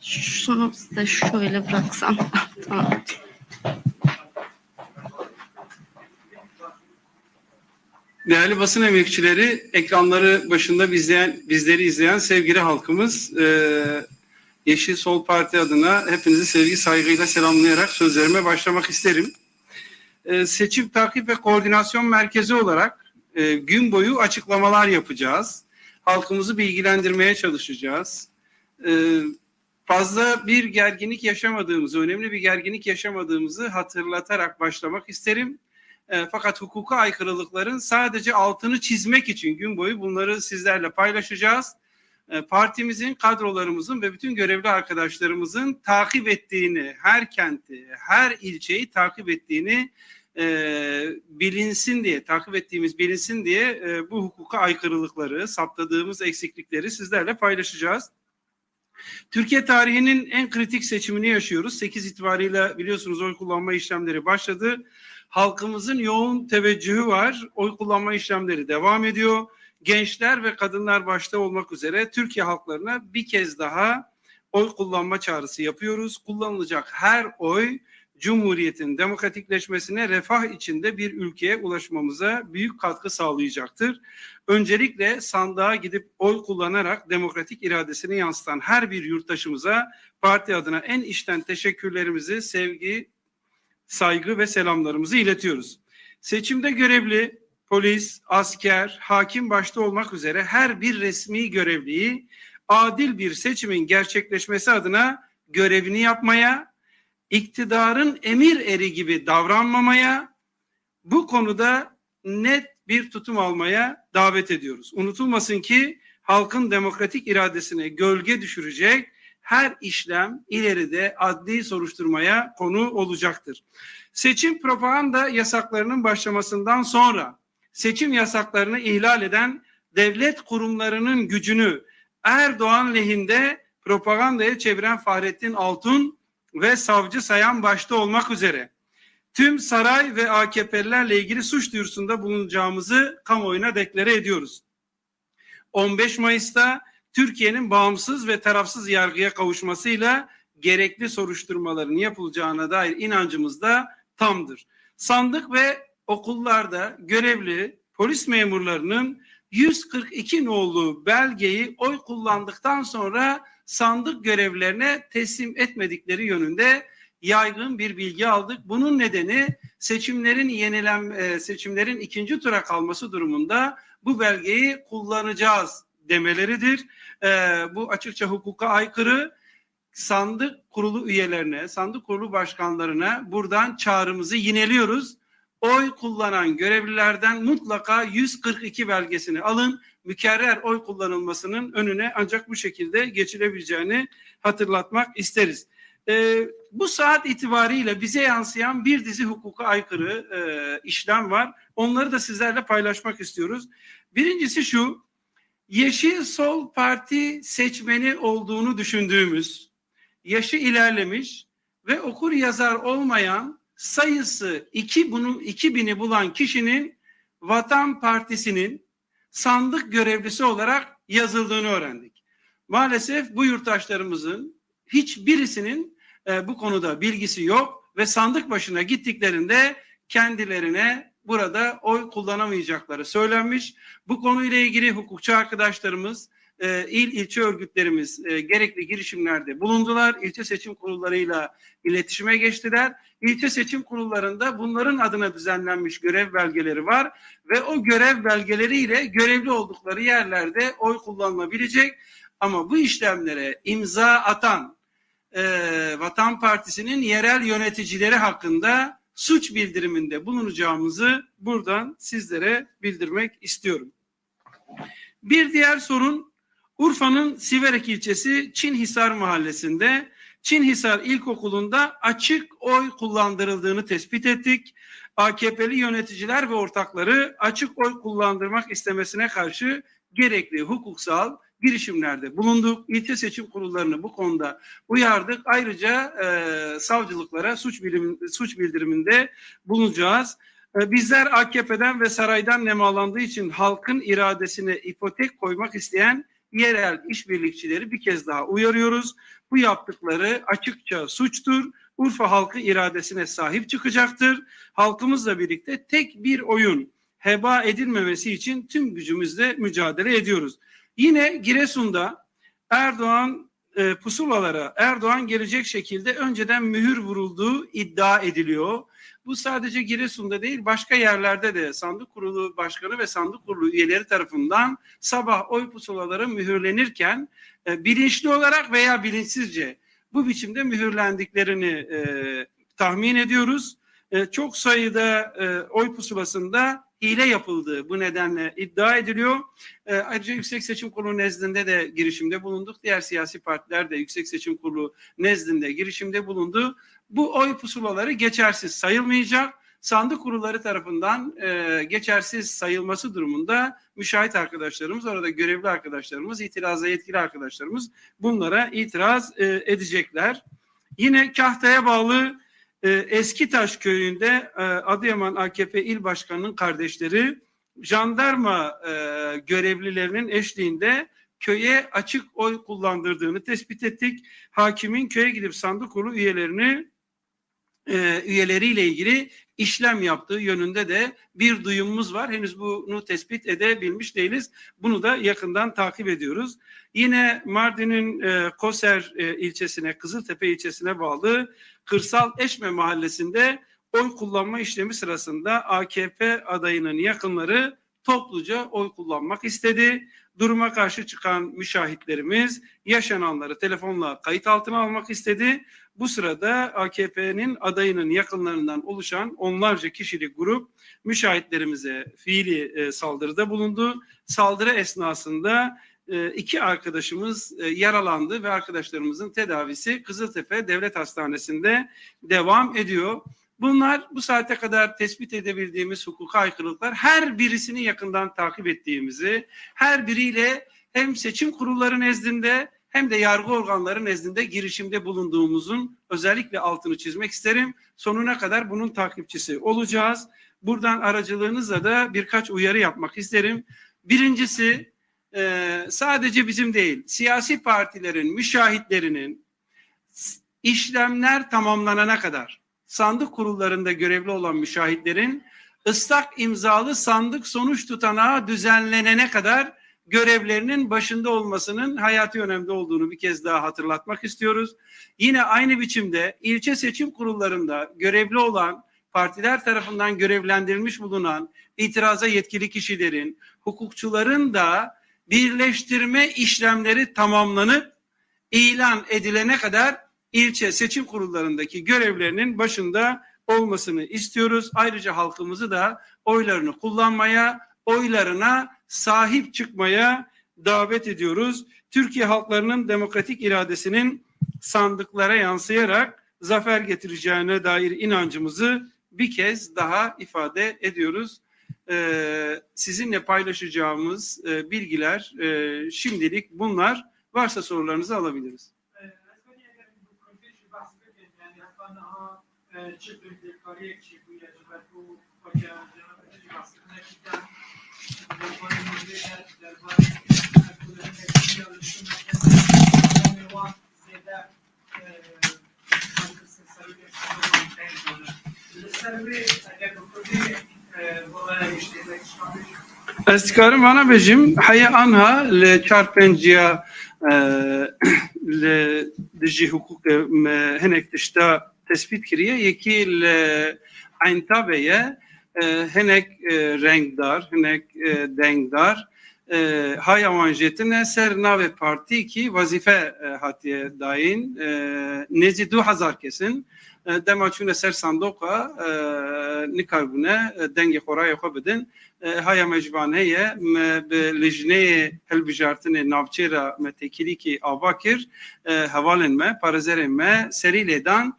Şunu size şöyle bıraksam. tamam. Değerli basın emekçileri, ekranları başında bizleyen, bizleri izleyen sevgili halkımız, e, Yeşil Sol Parti adına hepinizi sevgi saygıyla selamlayarak sözlerime başlamak isterim. E, seçim takip ve koordinasyon merkezi olarak e, gün boyu açıklamalar yapacağız. Halkımızı bilgilendirmeye çalışacağız. E, fazla bir gerginlik yaşamadığımızı, önemli bir gerginlik yaşamadığımızı hatırlatarak başlamak isterim. E, fakat hukuka aykırılıkların sadece altını çizmek için gün boyu bunları sizlerle paylaşacağız. E, partimizin, kadrolarımızın ve bütün görevli arkadaşlarımızın takip ettiğini, her kenti, her ilçeyi takip ettiğini e, bilinsin diye, takip ettiğimiz bilinsin diye e, bu hukuka aykırılıkları, saptadığımız eksiklikleri sizlerle paylaşacağız. Türkiye tarihinin en kritik seçimini yaşıyoruz. 8 itibarıyla biliyorsunuz oy kullanma işlemleri başladı. Halkımızın yoğun teveccühü var. Oy kullanma işlemleri devam ediyor. Gençler ve kadınlar başta olmak üzere Türkiye halklarına bir kez daha oy kullanma çağrısı yapıyoruz. Kullanılacak her oy Cumhuriyet'in demokratikleşmesine, refah içinde bir ülkeye ulaşmamıza büyük katkı sağlayacaktır. Öncelikle sandığa gidip oy kullanarak demokratik iradesini yansıtan her bir yurttaşımıza parti adına en içten teşekkürlerimizi, sevgi, saygı ve selamlarımızı iletiyoruz. Seçimde görevli polis, asker, hakim başta olmak üzere her bir resmi görevliyi adil bir seçimin gerçekleşmesi adına görevini yapmaya, iktidarın emir eri gibi davranmamaya, bu konuda net bir tutum almaya davet ediyoruz. Unutulmasın ki halkın demokratik iradesine gölge düşürecek her işlem ileride adli soruşturmaya konu olacaktır. Seçim propaganda yasaklarının başlamasından sonra seçim yasaklarını ihlal eden devlet kurumlarının gücünü Erdoğan lehinde propagandaya çeviren Fahrettin Altun ve savcı Sayan başta olmak üzere tüm saray ve AKP'lilerle ilgili suç duyurusunda bulunacağımızı kamuoyuna deklare ediyoruz. 15 Mayıs'ta Türkiye'nin bağımsız ve tarafsız yargıya kavuşmasıyla gerekli soruşturmaların yapılacağına dair inancımız da tamdır. Sandık ve okullarda görevli polis memurlarının 142 nolu belgeyi oy kullandıktan sonra sandık görevlerine teslim etmedikleri yönünde yaygın bir bilgi aldık. Bunun nedeni seçimlerin yenilen e, seçimlerin ikinci tura kalması durumunda bu belgeyi kullanacağız demeleridir. E, bu açıkça hukuka aykırı. Sandık kurulu üyelerine, sandık kurulu başkanlarına buradan çağrımızı yineliyoruz. Oy kullanan görevlilerden mutlaka 142 belgesini alın. Mükerrer oy kullanılmasının önüne ancak bu şekilde geçilebileceğini hatırlatmak isteriz. Ee, bu saat itibariyle bize yansıyan bir dizi hukuka aykırı e, işlem var. Onları da sizlerle paylaşmak istiyoruz. Birincisi şu, Yeşil Sol Parti seçmeni olduğunu düşündüğümüz, yaşı ilerlemiş ve okur yazar olmayan sayısı iki bunu 2000'i bulan kişinin Vatan Partisi'nin sandık görevlisi olarak yazıldığını öğrendik. Maalesef bu yurttaşlarımızın hiçbirisinin e, bu konuda bilgisi yok ve sandık başına gittiklerinde kendilerine burada oy kullanamayacakları söylenmiş. Bu konuyla ilgili hukukçu arkadaşlarımız, e, il ilçe örgütlerimiz e, gerekli girişimlerde bulundular. İlçe seçim kurullarıyla iletişime geçtiler. İlçe seçim kurullarında bunların adına düzenlenmiş görev belgeleri var ve o görev belgeleriyle görevli oldukları yerlerde oy kullanılabilecek. Ama bu işlemlere imza atan e, Vatan Partisi'nin yerel yöneticileri hakkında suç bildiriminde bulunacağımızı buradan sizlere bildirmek istiyorum. Bir diğer sorun Urfa'nın Siverek ilçesi Çinhisar mahallesinde Çinhisar İlkokulu'nda açık oy kullandırıldığını tespit ettik. AKP'li yöneticiler ve ortakları açık oy kullandırmak istemesine karşı gerekli hukuksal girişimlerde bulunduk. İlçe seçim kurullarını bu konuda uyardık. Ayrıca e, savcılıklara suç bilim, suç bildiriminde bulunacağız. E, Bizler AKP'den ve saraydan nemalandığı için halkın iradesine ipotek koymak isteyen yerel işbirlikçileri bir kez daha uyarıyoruz. Bu yaptıkları açıkça suçtur. Urfa halkı iradesine sahip çıkacaktır. Halkımızla birlikte tek bir oyun heba edilmemesi için tüm gücümüzle mücadele ediyoruz. Yine Giresun'da Erdoğan e, pusulalara Erdoğan gelecek şekilde önceden mühür vurulduğu iddia ediliyor. Bu sadece Giresun'da değil başka yerlerde de sandık kurulu başkanı ve sandık kurulu üyeleri tarafından sabah oy pusulaları mühürlenirken e, bilinçli olarak veya bilinçsizce bu biçimde mühürlendiklerini e, tahmin ediyoruz. E, çok sayıda e, oy pusulasında hile yapıldığı bu nedenle iddia ediliyor. E, ayrıca Yüksek Seçim Kurulu nezdinde de girişimde bulunduk. Diğer siyasi partiler de Yüksek Seçim Kurulu nezdinde girişimde bulundu. Bu oy pusulaları geçersiz sayılmayacak. Sandık kurulları tarafından e, geçersiz sayılması durumunda müşahit arkadaşlarımız, orada görevli arkadaşlarımız, itiraza yetkili arkadaşlarımız bunlara itiraz e, edecekler. Yine Kahta'ya bağlı e, Eskitaş köyünde Adıyaman AKP İl Başkanı'nın kardeşleri jandarma e, görevlilerinin eşliğinde köye açık oy kullandırdığını tespit ettik. Hakimin köye gidip sandık kurulu üyelerini e, üyeleriyle ilgili işlem yaptığı yönünde de bir duyumumuz var. Henüz bunu tespit edebilmiş değiliz. Bunu da yakından takip ediyoruz. Yine Mardin'in e, Koser e, ilçesine, Kızıltepe ilçesine bağlı Kırsal Eşme mahallesinde oy kullanma işlemi sırasında AKP adayının yakınları topluca oy kullanmak istedi. Duruma karşı çıkan müşahitlerimiz yaşananları telefonla kayıt altına almak istedi. Bu sırada AKP'nin adayının yakınlarından oluşan onlarca kişilik grup müşahitlerimize fiili e, saldırıda bulundu. Saldırı esnasında e, iki arkadaşımız e, yaralandı ve arkadaşlarımızın tedavisi Kızıltepe Devlet Hastanesi'nde devam ediyor. Bunlar bu saate kadar tespit edebildiğimiz hukuka aykırılıklar her birisini yakından takip ettiğimizi, her biriyle hem seçim kurulları nezdinde hem de yargı organları nezdinde girişimde bulunduğumuzun özellikle altını çizmek isterim. Sonuna kadar bunun takipçisi olacağız. Buradan aracılığınızla da birkaç uyarı yapmak isterim. Birincisi e, sadece bizim değil, siyasi partilerin, müşahitlerinin işlemler tamamlanana kadar sandık kurullarında görevli olan müşahitlerin ıslak imzalı sandık sonuç tutanağı düzenlenene kadar görevlerinin başında olmasının hayati önemli olduğunu bir kez daha hatırlatmak istiyoruz. Yine aynı biçimde ilçe seçim kurullarında görevli olan partiler tarafından görevlendirilmiş bulunan itiraza yetkili kişilerin, hukukçuların da birleştirme işlemleri tamamlanıp ilan edilene kadar ilçe seçim kurullarındaki görevlerinin başında olmasını istiyoruz. Ayrıca halkımızı da oylarını kullanmaya, oylarına sahip çıkmaya davet ediyoruz. Türkiye halklarının demokratik iradesinin sandıklara yansıyarak zafer getireceğine dair inancımızı bir kez daha ifade ediyoruz. Ee, sizinle paylaşacağımız e, bilgiler e, şimdilik bunlar. Varsa sorularınızı alabiliriz. چه بهدهکاری چی بود و تو با جناب چی واسه نشیدن درباره مدیریت درباره کدوم اختیارشون میوان زیاده tespit kiriye yekil ayn tabeye e, hinek e, renkdar, hinek e, denkdar hay avanjetine ser nave parti ki vazife hatiye dayin nezi du hazar kesin dema çune ser sandoka nikarbune denge koraya xo bedin haya mecban heye bi lejne helbijartine navçera metekili ki avakir havalin me parazerên me serî lêdan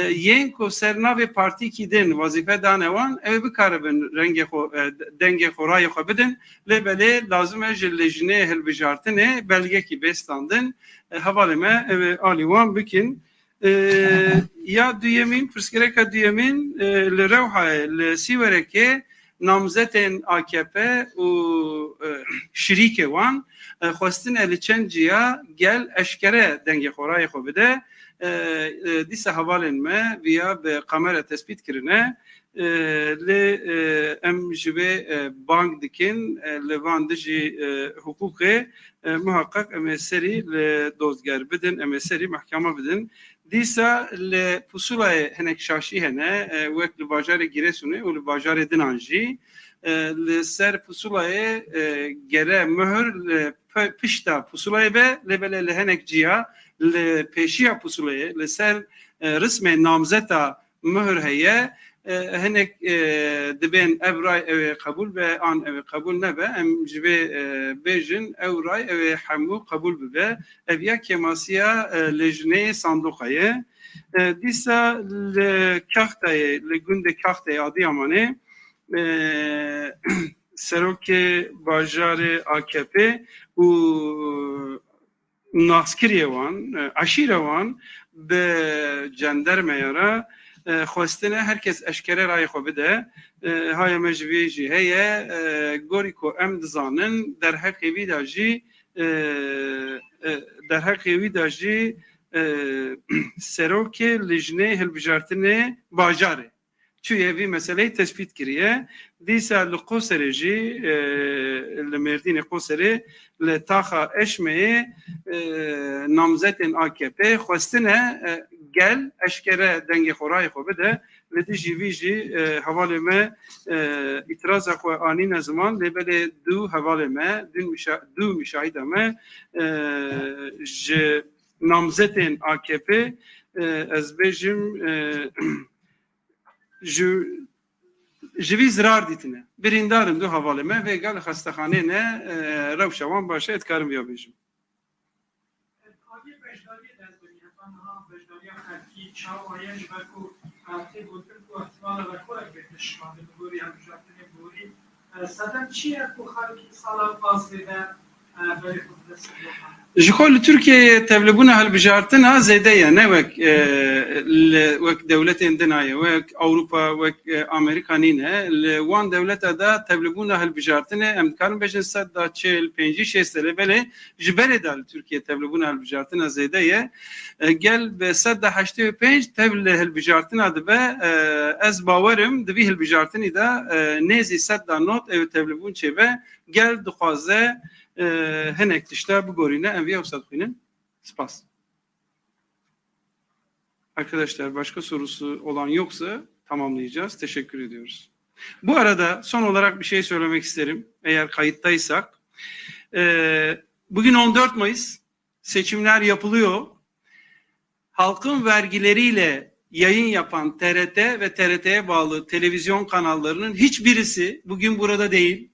yen ko sernavê partî kî din vazife dane wan ew bikaribin rengê xwe dengê xorayê xwe bidin. Lê belê lazim e ji lejinê hilbijartinê belgekî bêstandin hevalê me ew alî wan bikin. Ee, ya düyemin, pirsgereka düyemin e, li rewhayê li Sîwerekê namzetên AKP û e, şirîkê wan. E, li çend ciya gel eşkere dengê xorayê xwe bide e, e, dîsa hevalên me viya bi kamera tespît kirine e, li e, em ji vê bank dikin li van dijî e, hukukê muhakkak em ê serî li dozger bidin em ê serî mehkema bidin dîsa li şaşî hene wek li bajarê Giresunê û li bajarê Dinan jî li ser pusulayê e, gere mühür li pişta pusulayê ve li bele li hinek ciya li pêşiya pusulayê li ser e, rismê namzeta mühür heye e, hinek e, dibên ev ray ev ê qebûl be an ev ê qebûl nebe em ji vê bêjin ew ray ev ê hemû bibe ev ya kemasiya lejnê sandoqayê dîsa li kaxtayê li gundê kaxtayê Adıyamanê e, serokê bajarê AKP û naskiriyê wan e, aşîre wan bi cendermeya re e, xwestine herkes eşkere rayê xwe bide. E, haya me ji vê jî heye e, gorî ku em dizanin derheqê wî de jî e, e, derheqê wî de jî e, serokê lijnê li Mêrdînê Qoserê li taxa eşmeyê e, namzetên AKP e, gel eşkere dengê xorayê xwe bide li dijî vî jî e, hevalê me e, îtiraza xwe anîne ziman lêbelê dû hevalê me dû müşahîda me e, ji namzetên AKP ez bêjim ji ji vî zirar dîtine. Birîndarim du hevalê me vê gel hestexaneyê ne rewşa wan baş e dikarim vê bêjim. Çavaya ji ber ku hatê gotin ku ehtimala ve ku erbêtin şimadin gorî hem jatinin gorî. Sedem çi ye ku xelkî sala Ji xwe li Tirkiyeyê tevlîbûna hilbijartina zêde ye ne wek e, li wek dewletên din ye wek Ewropa wek e, Amerîka nîne li wan dewleta de tevlîbûna hilbijartinê em dikarin bêjin sed da çêl pêncî şêstelê belê ji berê e, de li Tirkiye tevlîbûna hilbijartina zêde ye gel bi sed da heştê û pênc tev li hilbijartina dibe ez bawerim di vî hilbijartinî de nêzî sed da not ew tevlîbûn çêbe gel e, hinek tişta bigorîne em vî ew xwînin spas. Arkadaşlar başka sorusu olan yoksa tamamlayacağız. Teşekkür ediyoruz. Bu arada son olarak bir şey söylemek isterim. Eğer kayıttaysak. Ee, bugün 14 Mayıs. Seçimler yapılıyor. Halkın vergileriyle yayın yapan TRT ve TRT'ye bağlı televizyon kanallarının hiçbirisi bugün burada değil.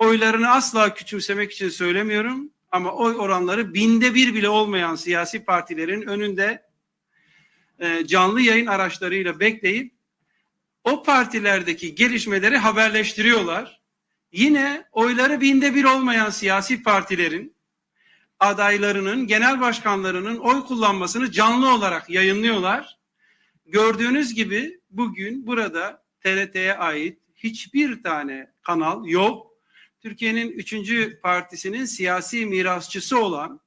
Oylarını asla küçümsemek için söylemiyorum. Ama oy oranları binde bir bile olmayan siyasi partilerin önünde e, canlı yayın araçlarıyla bekleyip o partilerdeki gelişmeleri haberleştiriyorlar. Yine oyları binde bir olmayan siyasi partilerin adaylarının, genel başkanlarının oy kullanmasını canlı olarak yayınlıyorlar. Gördüğünüz gibi bugün burada TRT'ye ait hiçbir tane kanal yok. Türkiye'nin üçüncü partisinin siyasi mirasçısı olan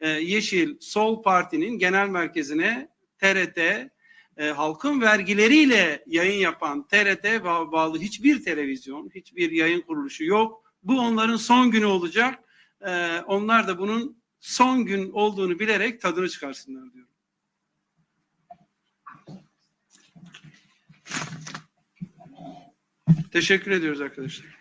e, Yeşil Sol Parti'nin genel merkezine TRT e, halkın vergileriyle yayın yapan TRT ba- bağlı hiçbir televizyon, hiçbir yayın kuruluşu yok. Bu onların son günü olacak. E, onlar da bunun son gün olduğunu bilerek tadını çıkarsınlar diyorum. Teşekkür ediyoruz arkadaşlar.